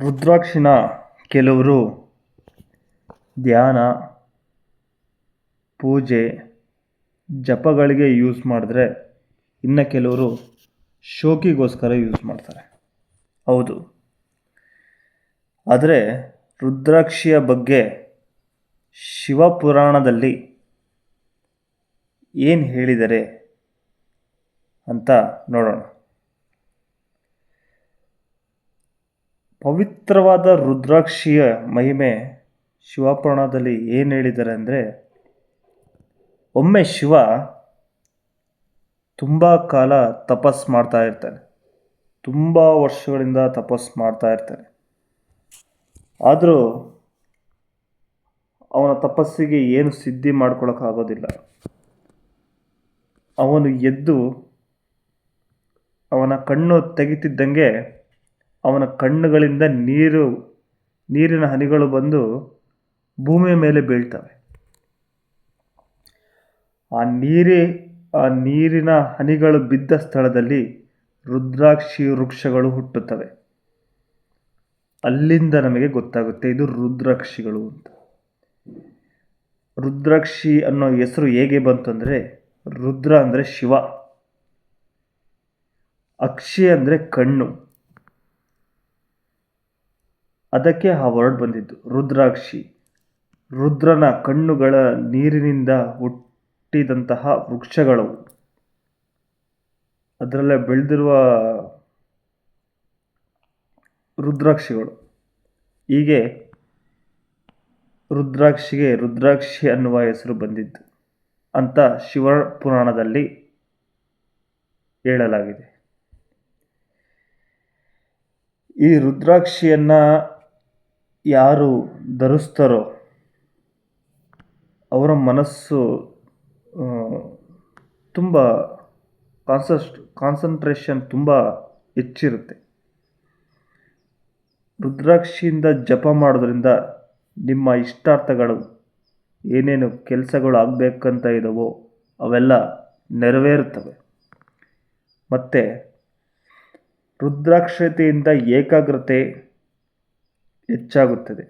ರುದ್ರಾಕ್ಷಿನ ಕೆಲವರು ಧ್ಯಾನ, ಪೂಜೆ, ಜಪಗಳಿಗೆ ಯೂಸ್ ಮಾಡಿದ್ರೆ ಇನ್ನು ಕೆಲವರು ಶೋಕಿಗೋಸ್ಕರ ಯೂಸ್ ಮಾಡ್ತಾರೆ. ಹೌದು. ಆದರೆ ರುದ್ರಾಕ್ಷಿಯ ಬಗ್ಗೆ ಶಿವಪುರಾಣದಲ್ಲಿ ಏನು ಹೇಳಿದರೆ ಅಂತ ನೋಡೋಣ. ಪವಿತ್ರವಾದ ರುದ್ರಾಕ್ಷಿಯ ಮಹಿಮೆ ಶಿವಪುರಾಣದಲ್ಲಿ ಏನು ಹೇಳಿದ್ದಾರೆ ಅಂದರೆ, ಒಮ್ಮೆ ಶಿವ ತುಂಬ ಕಾಲ ತಪಸ್ ಮಾಡ್ತಾ ಇರ್ತಾನೆ. ತುಂಬ ವರ್ಷಗಳಿಂದ ತಪಸ್ ಮಾಡ್ತಾ ಇರ್ತಾನೆ. ಆದರೂ ಅವನ ತಪಸ್ಸಿಗೆ ಏನು ಸಿದ್ಧಿ ಮಾಡ್ಕೊಳಕ್ಕಾಗೋದಿಲ್ಲ ಅವನು ಎದ್ದು ಅವನ ಕಣ್ಣು ತೆಗಿತಿದ್ದಂಗೆ ಅವನ ಕಣ್ಣುಗಳಿಂದ ನೀರು, ನೀರಿನ ಹನಿಗಳು ಬಂದು ಭೂಮಿಯ ಮೇಲೆ ಬೀಳ್ತವೆ. ಆ ನೀರೇ, ಆ ನೀರಿನ ಹನಿಗಳು ಬಿದ್ದ ಸ್ಥಳದಲ್ಲಿ ರುದ್ರಾಕ್ಷಿ ವೃಕ್ಷಗಳು ಹುಟ್ಟುತ್ತವೆ. ಅಲ್ಲಿಂದ ನಮಗೆ ಗೊತ್ತಾಗುತ್ತೆ ಇದು ರುದ್ರಾಕ್ಷಿಗಳು ಅಂತ. ರುದ್ರಾಕ್ಷಿ ಅನ್ನೋ ಹೆಸರು ಹೇಗೆ ಬಂತು ಅಂದರೆ ರುದ್ರ ಅಂದರೆ ಶಿವ, ಅಕ್ಷಿ ಅಂದರೆ ಕಣ್ಣು. ಅದಕ್ಕೆ ಆ ವರ್ಡ್ ಬಂದಿದ್ದು. ರುದ್ರಾಕ್ಷಿ. ರುದ್ರನ ಕಣ್ಣುಗಳ ನೀರಿನಿಂದ ಹುಟ್ಟಿದಂತಹ ವೃಕ್ಷಗಳು ಅದರಲ್ಲೇ ಬೆಳೆದಿರುವ ರುದ್ರಾಕ್ಷಿಗಳು. ಹೀಗೆ ರುದ್ರಾಕ್ಷಿಗೆ ರುದ್ರಾಕ್ಷಿ ಅನ್ನುವ ಹೆಸರು ಬಂದಿದ್ದು ಅಂತ ಶಿವ ಪುರಾಣದಲ್ಲಿ ಹೇಳಲಾಗಿದೆ. ಈ ರುದ್ರಾಕ್ಷಿಯನ್ನು ಯಾರು ಧರಿಸ್ತಾರೋ ಅವರ ಮನಸ್ಸು ತುಂಬ ಕಾನ್ಸಸ್ಟ್ ಕಾನ್ಸಂಟ್ರೇಷನ್ ತುಂಬ ಹೆಚ್ಚಿರುತ್ತೆ. ರುದ್ರಾಕ್ಷಿಯಿಂದ ಜಪ ಮಾಡೋದ್ರಿಂದ ನಿಮ್ಮ ಇಷ್ಟಾರ್ಥಗಳು, ಏನೇನು ಕೆಲಸಗಳು ಆಗಬೇಕಂತ ಇದ್ದಾವೋ ಅವೆಲ್ಲ ನೆರವೇರುತ್ತವೆ. ಮತ್ತು ರುದ್ರಾಕ್ಷತೆಯಿಂದ ಏಕಾಗ್ರತೆ ಹೆಚ್ಚಾಗುತ್ತದೆ.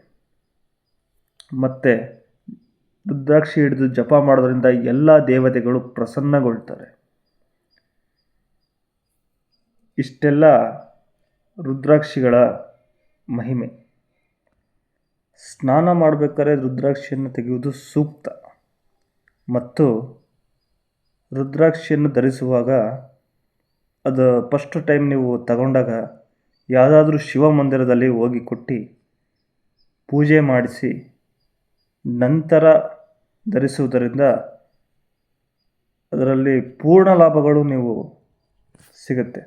ಮತ್ತು ರುದ್ರಾಕ್ಷಿ ಹಿಡಿದು ಜಪ ಮಾಡೋದರಿಂದ ಎಲ್ಲ ದೇವತೆಗಳು ಪ್ರಸನ್ನಗೊಳ್ತಾರೆ. ಇಷ್ಟೆಲ್ಲ ರುದ್ರಾಕ್ಷಿಗಳ ಮಹಿಮೆ. ಸ್ನಾನ ಮಾಡಬೇಕಾದ್ರೆ ರುದ್ರಾಕ್ಷಿಯನ್ನು ತೆಗೆಯುವುದು ಸೂಕ್ತ. ಮತ್ತು ರುದ್ರಾಕ್ಷಿಯನ್ನು ಧರಿಸುವಾಗ ಅದು ಫಸ್ಟ್ ಟೈಮ್ ನೀವು ತಗೊಂಡಾಗ ಯಾವುದಾದ್ರೂ ಶಿವಮಂದಿರದಲ್ಲಿ ಹೋಗಿ ಕೊಟ್ಟು ಪೂಜೆ ಮಾಡಿಸಿ ನಂತರ ಧರಿಸುವುದರಿಂದ ಅದರಲ್ಲಿ ಪೂರ್ಣ ಲಾಭಗಳು ನೀವು ಸಿಗುತ್ತೆ.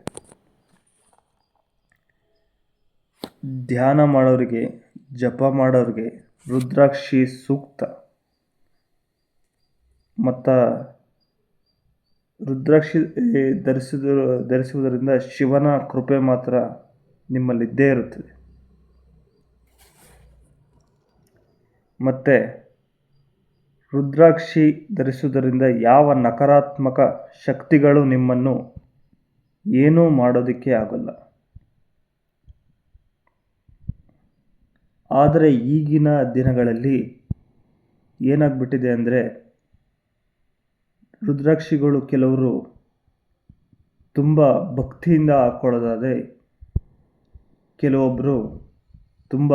ಧ್ಯಾನ ಮಾಡೋರಿಗೆ, ಜಪ ಮಾಡೋರಿಗೆ ರುದ್ರಾಕ್ಷಿ ಸೂಕ್ತ. ಮತ್ತು ರುದ್ರಾಕ್ಷಿ ಧರಿಸಿದ, ಧರಿಸುವುದರಿಂದ ಶಿವನ ಕೃಪೆ ಮಾತ್ರ ನಿಮ್ಮಲ್ಲಿದ್ದೇ ಇರುತ್ತದೆ. ಮತ್ತು ರುದ್ರಾಕ್ಷಿ ಧರಿಸುವುದರಿಂದ ಯಾವ ನಕಾರಾತ್ಮಕ ಶಕ್ತಿಗಳು ನಿಮ್ಮನ್ನು ಏನೂ ಮಾಡೋದಕ್ಕೆ ಆಗೋಲ್ಲ. ಆದರೆ ಈಗಿನ ದಿನಗಳಲ್ಲಿ ಏನಾಗ್ಬಿಟ್ಟಿದೆ ಅಂದರೆ ರುದ್ರಾಕ್ಷಿಗಳು ಕೆಲವರು ತುಂಬ ಭಕ್ತಿಯಿಂದ ಹಾಕ್ಕೊಳ್ಳೋದಾದರೆ ಕೆಲವೊಬ್ಬರು ತುಂಬ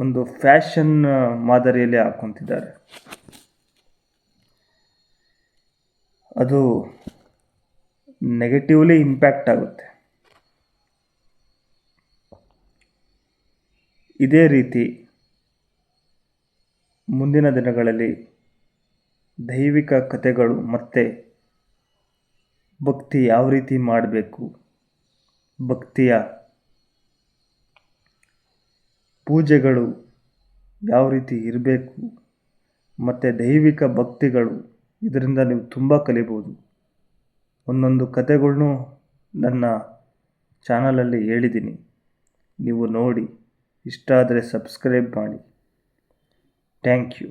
ಒಂದು ಫ್ಯಾಷನ್ ಮಾದರಿಯಲ್ಲಿ ಹಾಕ್ಕೊತಿದ್ದಾರೆ ಅದು ನೆಗೆಟಿವ್ಲಿ ಇಂಪ್ಯಾಕ್ಟ್ ಆಗುತ್ತೆ. ಇದೇ ರೀತಿ ಮುಂದಿನ ದಿನಗಳಲ್ಲಿ ದೈವಿಕ ಕಥೆಗಳು ಮತ್ತು ಭಕ್ತಿ ಯಾವ ರೀತಿ ಮಾಡಬೇಕು, ಭಕ್ತಿಯ ಪೂಜೆಗಳು ಯಾವ ರೀತಿ ಇರಬೇಕು, ಮತ್ತು ದೈವಿಕ ಭಕ್ತಿಗಳು ಇದರಿಂದ ನೀವು ತುಂಬ ಕಲಿಬೋದು. ಒಂದೊಂದು ಕಥೆಗಳ್ನೂ ನನ್ನ ಚಾನಲಲ್ಲಿ ಹೇಳಿದ್ದೀನಿ. ನೀವು ನೋಡಿ ಇಷ್ಟ ಆದರೆ ಸಬ್ಸ್ಕ್ರೈಬ್ ಮಾಡಿ. Thank you.